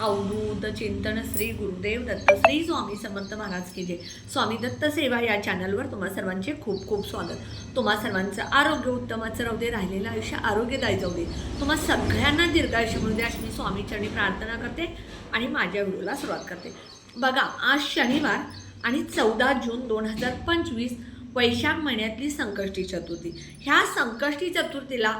अवधूत चिंतन श्री गुरुदेव दत्त श्री स्वामी समर्थ महाराज की जय. स्वामी दत्त सेवा या चॅनलवर तुम्हा सर्वांचे खूप खूप स्वागत. तुम्हा सर्वांचं आरोग्य उत्तमाचं राहू दे राहिलेलं आयुष्य आरोग्यदायी जाऊ दे. तुम्हा सगळ्यांना दीर्घायुष्य मिळू दे अशी मी स्वामीचरणी प्रार्थना करते आणि माझ्या व्हिडिओला सुरुवात करते. बघा आज शनिवार आणि चौदा जून दोन हजार पंचवीस वैशाख महिन्यातली संकष्टी चतुर्थी. ह्या संकष्टी चतुर्थीला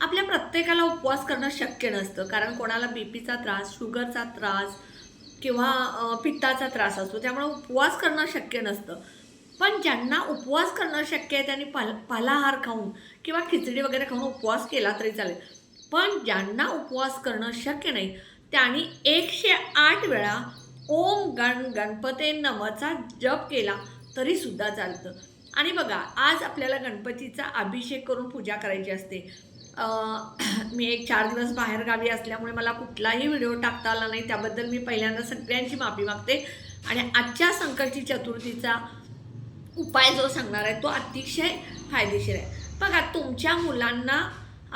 आपल्या प्रत्येकाला उपवास करणं शक्य नसतं कारण कोणाला बी पीचा त्रास शुगरचा त्रास किंवा पित्ताचा त्रास असतो त्यामुळे उपवास करणं शक्य नसतं. पण ज्यांना उपवास करणं शक्य आहे त्यांनी पाल फलाहार खाऊन किंवा खिचडी वगैरे खाऊन उपवास केला तरी चालेल. पण ज्यांना उपवास करणं शक्य नाही त्यांनी एकशे आठ वेळा ओम गण गणपते नमचा जप केला तरी सुद्धा चालतं. आणि बघा आज आपल्याला गणपतीचा अभिषेक करून पूजा करायची असते. मी एक चार दिवस बाहेर गावी असल्यामुळे मला कुठलाही व्हिडिओ टाकता आला नाही. त्याबद्दल मी पहिल्यांदा सगळ्यांची माफी मागते. आणि आजच्या संकष्टी चतुर्थीचा उपाय जो सांगणार आहे तो अतिशय फायदेशीर आहे. बघा तुमच्या मुलांना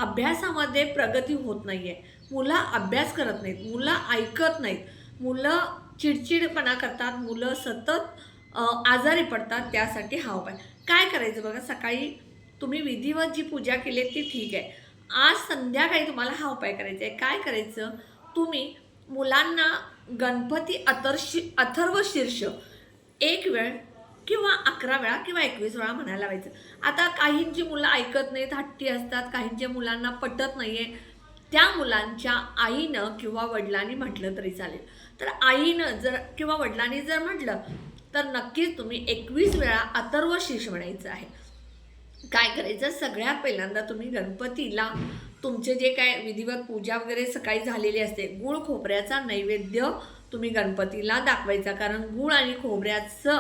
अभ्यासामध्ये प्रगती होत नाही आहे मुलं अभ्यास करत नाहीत मुलं ऐकत नाहीत. मुलं चिडचिडपणा करतात मुलं सतत आजारी पडतात त्यासाठी हा उपाय. काय करायचं बघा सकाळी तुम्ही विधिवत जी पूजा केली ती ठीक आहे. आज संध्याकाळी तुम्हाला हा उपाय करायचा आहे. काय करायचं? तुम्ही मुलांना गणपती अतर्शी अथर्व शीर्ष एक वेळ किंवा अकरा वेळा किंवा एकवीस वेळा म्हणायला लावायचं. आता काहींची मुलं ऐकत नाहीत हट्टी असतात काहींच्या मुलांना पटत नाही आहे त्या मुलांच्या आईनं किंवा वडिलांनी म्हटलं तरी चालेल. तर आईनं जर किंवा वडिलांनी जर म्हटलं तर नक्कीच तुम्ही एकवीस वेळा अथर्व शीर्ष म्हणायचं आहे. काय करायचं? सगळ्यात पहिल्यांदा तुम्ही गणपतीला तुमचे जे काय विधिवत पूजा वगैरे सकाळी झालेली असते गुळ खोबऱ्याचा नैवेद्य तुम्ही गणपतीला दाखवायचा. कारण गुळ आणि खोबऱ्याचं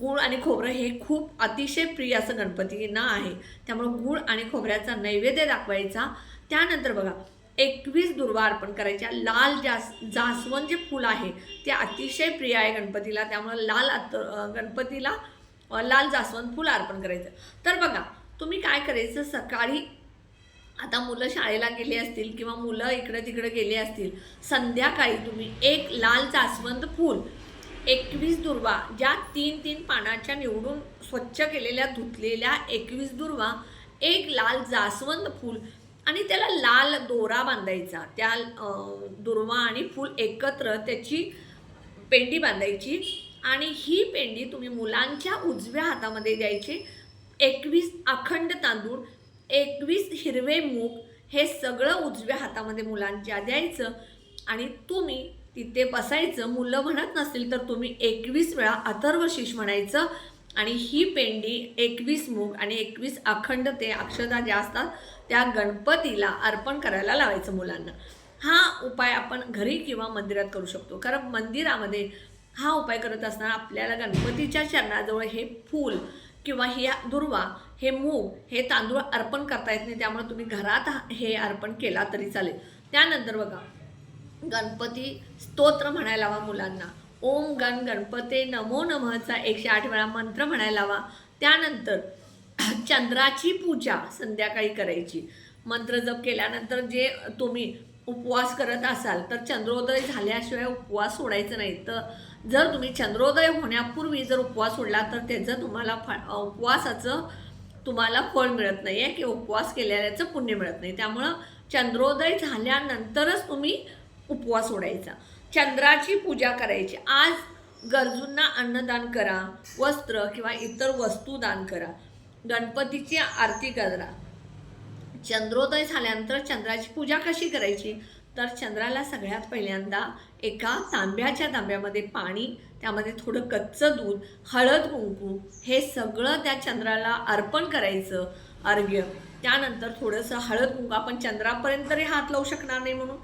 गुळ आणि खोबरं हे खूप अतिशय प्रिय असं गणपतींना आहे. त्यामुळे गुळ आणि खोबऱ्याचा नैवेद्य दाखवायचा. त्यानंतर बघा एकवीस दुर्वा अर्पण करायच्या. लाल जास जास्वंद जे फूल आहे ते अतिशय प्रिय आहे गणपतीला. त्यामुळे लाल अत गणपतीला लाल जास्वंद फूल अर्पण करायचं. तर बघा तुम्ही काय करायचं सकाळी आता मुलं शाळेला गेली असतील किंवा मुलं इकडं तिकडं गेले असतील संध्याकाळी तुम्ही एक लाल जास्वंद फूल एकवीस दुर्वा ज्या तीन तीन पानाच्या निवडून स्वच्छ केलेल्या धुतलेल्या एकवीस दुर्वा एक लाल जास्वंद फूल आणि त्याला लाल दोरा बांधायचा. त्या दुर्वा आणि फूल एकत्र त्याची पेंडी बांधायची. आणि ही पेंडी तुम्ही मुलांच्या उजव्या हातामध्ये द्यायची. एकवीस अखंड तांदूळ एकवीस हिरवे मूग हे सगळं उजव्या हातामध्ये मुलांच्या द्यायचं. आणि तुम्ही तिथे बसायचं. मुलं म्हणत नसतील तर तुम्ही एकवीस वेळा अथर्व शीश म्हणायचं. आणि ही पेंडी एकवीस मूग आणि एकवीस अखंड ते अक्षदा ज्या असतात त्या गणपतीला अर्पण करायला लावायचं मुलांना. हा उपाय आपण घरी किंवा मंदिरात करू शकतो. कारण मंदिरामध्ये हा उपाय करत असताना आपल्याला गणपतीच्या चरणाजवळ हे फूल किंवा ही दुर्वा हे मूग हे तांदूळ अर्पण करता येत नाही. त्यामुळे तुम्ही घरात हा- हे अर्पण केला तरी चालेल. त्यानंतर बघा गणपती स्तोत्र म्हणायला हवा मुलांना. ओम गण गणपते नमो नमःचा एकशे आठ वेळा मंत्र म्हणायला हवा त्यानंतर चंद्राची पूजा संध्याकाळी करायची. मंत्र जप केल्यानंतर जे तुम्ही उपवास करत असाल तर चंद्रोदय झाल्याशिवाय उपवास सोडायचं नाही. तर जर तुम्ही चंद्रोदय होण्यापूर्वी जर उपवास सोडला तर त्याचं तुम्हाला फ उपवासाचं तुम्हाला फळ मिळत नाही आहे किंवा उपवास केलेल्याचं पुण्य मिळत नाही. त्यामुळं चंद्रोदय झाल्यानंतरच तुम्ही उपवास सोडायचा. चंद्राची पूजा करायची. आज गरजूंना अन्नदान करा वस्त्र किंवा इतर वस्तू दान करा. गणपतीची आरती करा. चंद्रोदय झाल्यानंतर चंद्राची पूजा कशी करायची? तर चंद्राला सगळ्यात पहिल्यांदा एका तांब्याच्या तांब्यामध्ये पाणी त्यामध्ये थोडं कच्चं दूध हळद कुंकू हे सगळं त्या चंद्राला अर्पण करायचं अर्घ्य. त्यानंतर थोडंसं हळद कुंकू आपण चंद्रापर्यंत तरी हात लावू शकणार नाही म्हणून.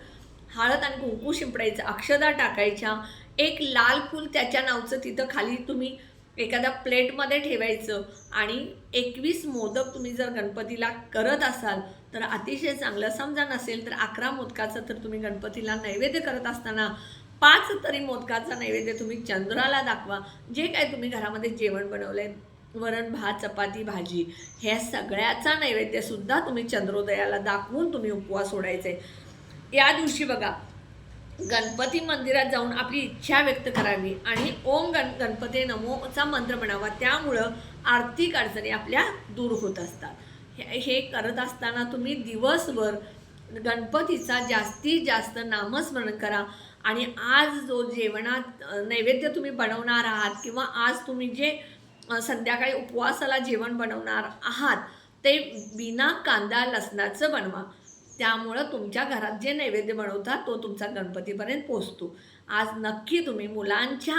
हळद आणि कुंकू शिंपडायचं अक्षदा टाकायच्या. एक लाल फूल त्याच्या नावचं तिथं खाली तुम्ही एखाद्या प्लेटमध्ये ठेवायचं आणि एकवीस मोदक तुम्ही जर गणपतीला करत असाल तर अतिशय चांगलं. समजा नसेल तर अकरा मोदकाचं तर तुम्ही गणपतीला नैवेद्य करत असताना पाच तरी मोदकाचा नैवेद्य तुम्ही चंद्राला दाखवा. जे काय तुम्ही घरामध्ये जेवण बनवलंय वरण भात चपाती भाजी ह्या सगळ्याचा नैवेद्यसुद्धा तुम्ही चंद्रोदयाला दाखवून तुम्ही उपवास सोडायचे. या दिवशी बघा गणपती मंदिरात जाऊन आपली इच्छा व्यक्त करावी आणि ओम गण गणपती नमोचा मंत्र म्हणावा. त्यामुळं आर्थिक अडचणी आपल्या दूर होत असतात. हे हे करत असताना तुम्ही दिवसभर गणपतीचा जास्तीत जास्त नामस्मरण करा आणि आज जो जेवणात नैवेद्य तुम्ही बनवणार आहात किंवा आज तुम्ही जे संध्याकाळी उपवासाला जेवण बनवणार आहात ते बिना कांदा लसणाचं बनवा. त्यामुळं तुमच्या घरात जे नैवेद्य बनवता तो तुमचा गणपतीपर्यंत पोचतो आज नक्की तुम्ही मुलांच्या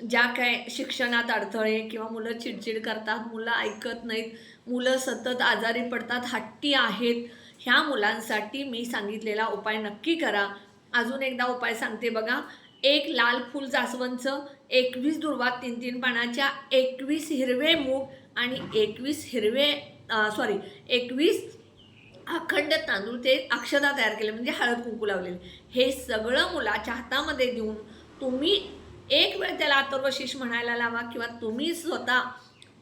ज्या काय शिक्षणात अडथळे किंवा मुलं चिडचिड करतात मुलं ऐकत नाहीत मुलं सतत आजारी पडतात हट्टी आहेत ह्या मुलांसाठी मी सांगितलेला उपाय नक्की करा. अजून एकदा उपाय सांगते बघा. एक लाल फूल जास्वंदचं एकवीस दुर्वा तीन तीन पानाच्या एकवीस हिरवे मूग आणि एकवीस हिरवे सॉरी एकवीस अखंड तांदूळ ते अक्षता तयार केले म्हणजे हळद कुंकू लावलेले. हे सगळं मुलाच्या हातामध्ये देऊन तुम्ही एक वेळ त्याला अथर्वशीष म्हणायला लावा किंवा तुम्ही स्वतः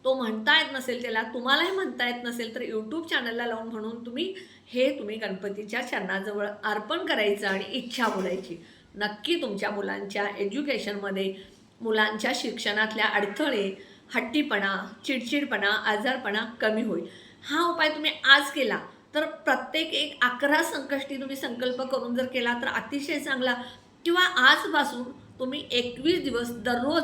तो म्हणता येत नसेल त्याला तुम्हालाही म्हणता येत नसेल तर यूट्यूब चॅनलला लावून म्हणून तुम्ही हे तुम्ही गणपतीच्या चरणाजवळ अर्पण करायचं आणि इच्छा बोलायची. नक्की तुमच्या मुलांच्या एज्युकेशनमध्ये मुलांच्या शिक्षणातल्या अडथळे हट्टीपणा चिडचिडपणा आजारपणा कमी होईल. हा उपाय तुम्ही आज केला. तर प्रत्येक एक अकरा संकष्टी तुम्ही संकल्प करून जर केला तर अतिशय चांगला. किंवा आजपासून तुम्ही एकवीस दिवस दररोज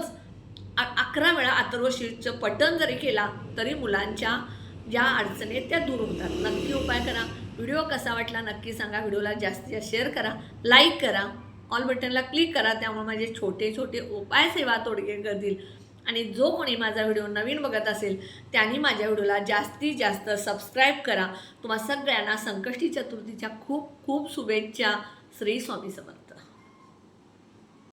अ- अकरा वेळा अथर्वशीरचं पठण जरी केला तरी मुलांच्या ज्या अडचणी आहेत त्या दूर होतात. नक्की उपाय करा. व्हिडिओ कसा वाटला नक्की सांगा. व्हिडिओला जास्तीत जास्त शेअर करा. लाईक करा. ऑल बटनला क्लिक करा. त्यामुळे माझे छोटे छोटे उपाय सेवा तोडगे करतील आणि जो कोणी माझा व्हिडिओ नवीन बघत असेल त्यांनी माझ्या व्हिडिओला जास्तीत जास्त सबस्क्राईब करा. तुम्हा सगळ्यांना संकष्टी चतुर्थीच्या खूप खूप शुभेच्छा. श्री स्वामी समर्थ.